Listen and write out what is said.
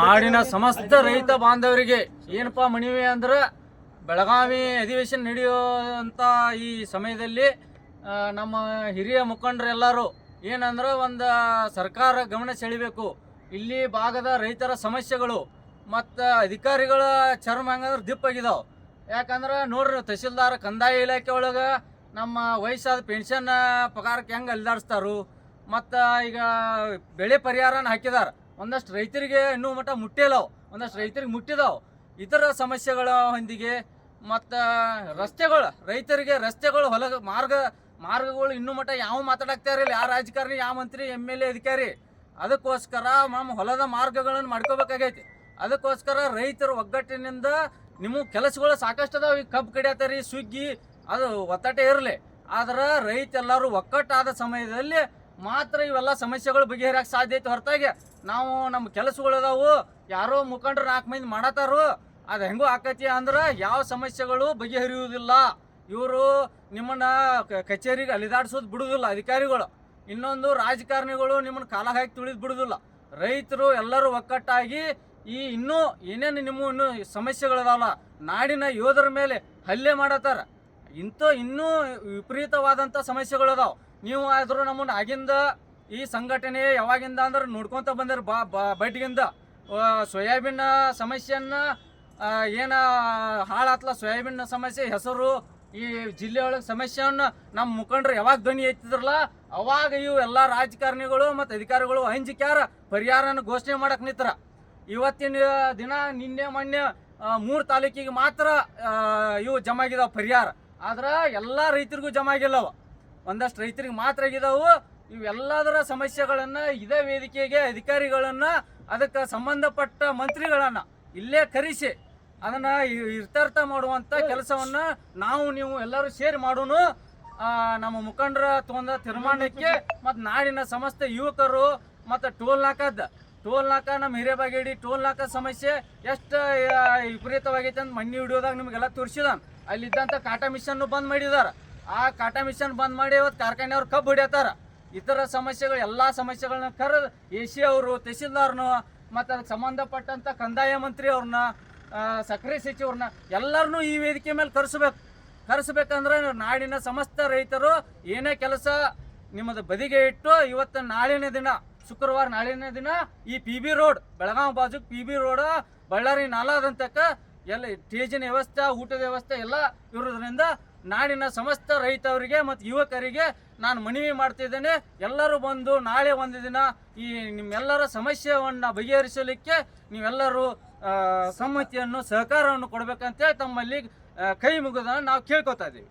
ನಾಡಿನ ಸಮಸ್ತ ರೈತ ಬಾಂಧವರಿಗೆ ಏನಪ್ಪಾ ಮನವಿ ಅಂದ್ರೆ ಬೆಳಗಾವಿ ಅಧಿವೇಶನ ನಡೆಯುವಂಥ ಈ ಸಮಯದಲ್ಲಿ ನಮ್ಮ ಹಿರಿಯ ಮುಖಂಡರೆಲ್ಲರೂ ಏನಂದ್ರೆ ಒಂದು ಸರ್ಕಾರ ಗಮನ ಸೆಳಿಬೇಕು. ಇಲ್ಲಿ ಭಾಗದ ರೈತರ ಸಮಸ್ಯೆಗಳು ಮತ್ತು ಅಧಿಕಾರಿಗಳ ಚರ್ಮ ಹಂಗಂದ್ರೆ ದಿಪ್ಪಾಗಿದಾವೆ. ಯಾಕಂದ್ರೆ ನೋಡ್ರಿ ತಹಸೀಲ್ದಾರ್ ಕಂದಾಯ ಇಲಾಖೆ ಒಳಗೆ ನಮ್ಮ ವಯಸ್ಸಾದ ಪೆನ್ಷನ್ ಪಗಾರಕ್ಕೆ ಹೆಂಗೆ ಅಲ್ದಾಡಿಸ್ತಾರು ಮತ್ತು ಈಗ ಬೆಳೆ ಪರಿಹಾರನ ಹಾಕಿದಾರ. ಒಂದಷ್ಟು ರೈತರಿಗೆ ಇನ್ನೂ ಮಟ್ಟ ಮುಟ್ಟಿಲ್ಲವು, ಒಂದಷ್ಟು ರೈತರಿಗೆ ಮುಟ್ಟಿದಾವು. ಇತರ ಸಮಸ್ಯೆಗಳ ಹೊಂದಿಗೆ ಮತ್ತು ರಸ್ತೆಗಳು, ರೈತರಿಗೆ ರಸ್ತೆಗಳು ಹೊಲ ಮಾರ್ಗ, ಮಾರ್ಗಗಳು ಇನ್ನೂ ಮಟ್ಟ ಯಾವ ಮಾತಾಡಕ್ತಾ ಇರಲಿಲ್ಲ. ಯಾವ ರಾಜಕಾರಣಿ, ಯಾವ ಮಂತ್ರಿ, ಎಂ ಎಲ್ ಎ, ಅಧಿಕಾರಿ. ಅದಕ್ಕೋಸ್ಕರ ನಮ್ಮ ಹೊಲದ ಮಾರ್ಗಗಳನ್ನು ಮಾಡ್ಕೋಬೇಕಾಗೈತಿ. ಅದಕ್ಕೋಸ್ಕರ ರೈತರ ಒಗ್ಗಟ್ಟಿನಿಂದ ನಿಮ್ಮ ಕೆಲಸಗಳು ಸಾಕಷ್ಟು ಅದಾವ. ಈಗ ಕಬ್ಬು ಕಡಿಯತ್ತಾರಿ ಸುಗ್ಗಿ ಅದು ಒತ್ತಟೆ ಇರಲಿ. ಆದ್ರೆ ರೈತ ಎಲ್ಲರೂ ಒಕ್ಕಟ್ಟಾದ ಸಮಯದಲ್ಲಿ ಮಾತ್ರ ಇವೆಲ್ಲ ಸಮಸ್ಯೆಗಳು ಬಗೆಹರಿಯಕ್ಕೆ ಸಾಧ್ಯ ಐತೆ ಹೊರತಾಗಿ. ನಾವು ನಮ್ಮ ಕೆಲಸಗಳದಾವು, ಯಾರೋ ಮುಖಂಡರು ನಾಲ್ಕು ಮಂದಿ ಮಾಡತ್ತಾರು. ಅದು ಹೆಂಗೋ ಆಕತಿ ಅಂದ್ರೆ ಯಾವ ಸಮಸ್ಯೆಗಳು ಬಗೆಹರಿಯುವುದಿಲ್ಲ. ಇವರು ನಿಮ್ಮನ್ನ ಕಚೇರಿಗೆ ಅಲಿದಾಡಿಸೋದು ಬಿಡುವುದಿಲ್ಲ ಅಧಿಕಾರಿಗಳು. ಇನ್ನೊಂದು ರಾಜಕಾರಣಿಗಳು ನಿಮ್ಮನ್ನ ಕಾಲ ಹಾಕಿ ತುಳಿದು ಬಿಡುವುದಿಲ್ಲ ರೈತರು ಎಲ್ಲರೂ ಒಕ್ಕಟ್ಟಾಗಿ ಈ ಇನ್ನೂ ಏನೇನು ನಿಮ್ಮ ಇನ್ನೂ ಸಮಸ್ಯೆಗಳದಾವಲ್ಲ ನಾಡಿನ ಯೋಧರ ಮೇಲೆ ಹಲ್ಲೆ ಮಾಡತ್ತಾರ. ಇಂಥ ಇನ್ನೂ ವಿಪರೀತವಾದಂಥ ಸಮಸ್ಯೆಗಳದಾವ. ನೀವು ಆದರೂ ನಮ್ಮನ್ನು ಆಗಿಂದ ಈ ಸಂಘಟನೆ ಯಾವಾಗಿಂದ ಅಂದ್ರೆ ನೋಡ್ಕೊತ ಬಂದಿರ ಬಾ ಬ ಬಡ್ಗಿಂದ. ಆ, ಸೋಯಾಬೀನ್ ಸಮಸ್ಯೆಯನ್ನ ಏನ ಹಾಳಾತ್ಲ ಸೋಯಾಬೀನ್ ಸಮಸ್ಯೆ ಹೆಸರು ಈ ಜಿಲ್ಲೆಯೊಳಗೆ ಸಮಸ್ಯೆಯನ್ನ ನಮ್ಮ ಮುಖಂಡರು ಯಾವಾಗ ಧ್ವನಿ ಎತ್ತಿದ್ರಲ್ಲ ಅವಾಗ ಇವು ಎಲ್ಲ ರಾಜಕಾರಣಿಗಳು ಮತ್ತು ಅಧಿಕಾರಿಗಳು ಹಂಚಿಕ್ಯಾರ ಪರಿಹಾರನ ಘೋಷಣೆ ಮಾಡಕ್ಕೆ ನಿಂತ್ರ. ಇವತ್ತಿನ ದಿನ ನಿನ್ನೆ ಮೊನ್ನೆ ಮೂರು ತಾಲೂಕಿಗೆ ಮಾತ್ರ ಇವು ಜಮಾ ಆಗಿದಾವ ಪರಿಹಾರ. ಆದ್ರೆ ಎಲ್ಲ ರೈತರಿಗೂ ಜಮಾ ಆಗಿಲ್ಲವ ಒಂದಷ್ಟು ರೈತರಿಗೆ ಮಾತ್ರ ಆಗಿದಾವು ಇವೆಲ್ಲದರ ಸಮಸ್ಯೆಗಳನ್ನ ಇದೇ ವೇದಿಕೆಗೆ ಅಧಿಕಾರಿಗಳನ್ನ, ಅದಕ್ಕೆ ಸಂಬಂಧಪಟ್ಟ ಮಂತ್ರಿಗಳನ್ನ ಇಲ್ಲೇ ಕರೆಸಿ ಅದನ್ನ ಇರ್ಥಾರ್ಥ ಮಾಡುವಂತ ಕೆಲಸವನ್ನ ನಾವು, ನೀವು ಎಲ್ಲರೂ ಸೇರಿ ಮಾಡೋಣ ನಮ್ಮ ಮುಖಂಡರ ತಗೊಂಡ ತೀರ್ಮಾನಕ್ಕೆ ಮತ್ತು ನಾಡಿನ ಸಮಸ್ತ ಯುವಕರು ಮತ್ತು ಟೋಲ್ ನಾಕದ, ಟೋಲ್ ನಾಕ ನಮ್ಮ ಹಿರೇಬಾಗೇಡಿ ಟೋಲ್ ನಾಕ ಸಮಸ್ಯೆ ಎಷ್ಟು ವಿಪರೀತವಾಗೈತೆ ಅಂತ ಮಣ್ಣಿ ಹಿಡಿಯೋದಾಗ ನಿಮಗೆಲ್ಲ ತೋರಿಸಿದಾನ. ಅಲ್ಲಿದ್ದಂಥ ಕಾಟಾ ಮಿಷನ್ ಬಂದ್ ಮಾಡಿದಾರ. ಆ ಕಾಟಾ ಮಿಷನ್ ಬಂದ್ ಮಾಡಿ ಅವತ್ತು ಕಾರ್ಖಾನೆಯವ್ರು ಕಬ್ಬು ಹಿಡಿಯತ್ತಾರ ಇತರ ಸಮಸ್ಯೆಗಳು, ಎಲ್ಲ ಸಮಸ್ಯೆಗಳನ್ನ ಕರೆದು ಎ ಸಿ ಅವರು, ತಹಸೀಲ್ದಾರ್ನು, ಮತ್ತು ಅದಕ್ಕೆ ಸಂಬಂಧಪಟ್ಟಂಥ ಕಂದಾಯ ಮಂತ್ರಿ ಅವ್ರನ್ನ ಸಕ್ಕರೆ ಸಚಿವ್ರನ್ನ ಎಲ್ಲರನ್ನೂ ಈ ವೇದಿಕೆ ಮೇಲೆ ಕರೆಸಬೇಕು. ಕರೆಸ್ಬೇಕಂದ್ರೆ ನಾಡಿನ ಸಮಸ್ತ ರೈತರು ಏನೇ ಕೆಲಸ ನಿಮ್ಮದು ಬದಿಗೆ ಇಟ್ಟು ಇವತ್ತು ನಾಳಿನ ದಿನ, ಶುಕ್ರವಾರ ನಾಳಿನ ದಿನ ಈ ಪಿ ಬಿ ರೋಡ್ ಬೆಳಗಾವಿ ಬಾಜು ಪಿ ಬಿ ರೋಡ್, ಬಳ್ಳಾರಿ ನಾಲಾದಂತಕ್ಕ ಎಲ್ಲ ಸ್ಟೇಜಿನ ವ್ಯವಸ್ಥೆ, ಊಟದ ವ್ಯವಸ್ಥೆ ಎಲ್ಲ ಇರೋದ್ರಿಂದ ನಾಡಿನ ಸಮಸ್ತ ರೈತವರಿಗೆ ಮತ್ತು ಯುವಕರಿಗೆ ನಾನು ಮನವಿ ಮಾಡ್ತಿದ್ದೇನೆ ಎಲ್ಲರೂ ಬಂದು ನಾಳೆ ಒಂದು ದಿನ ಈ ನಿಮ್ಮೆಲ್ಲರ ಸಮಸ್ಯೆಯನ್ನು ಬಗೆಹರಿಸಲಿಕ್ಕೆ ನೀವೆಲ್ಲರೂ ಸಮ್ಮತಿಯನ್ನು, ಸಹಕಾರವನ್ನು ಕೊಡಬೇಕಂತೇಳಿ ತಮ್ಮಲ್ಲಿ ಕೈ ಮುಗಿದ ನಾವು ಕೇಳ್ಕೊತಾ ಇದ್ದೀವಿ.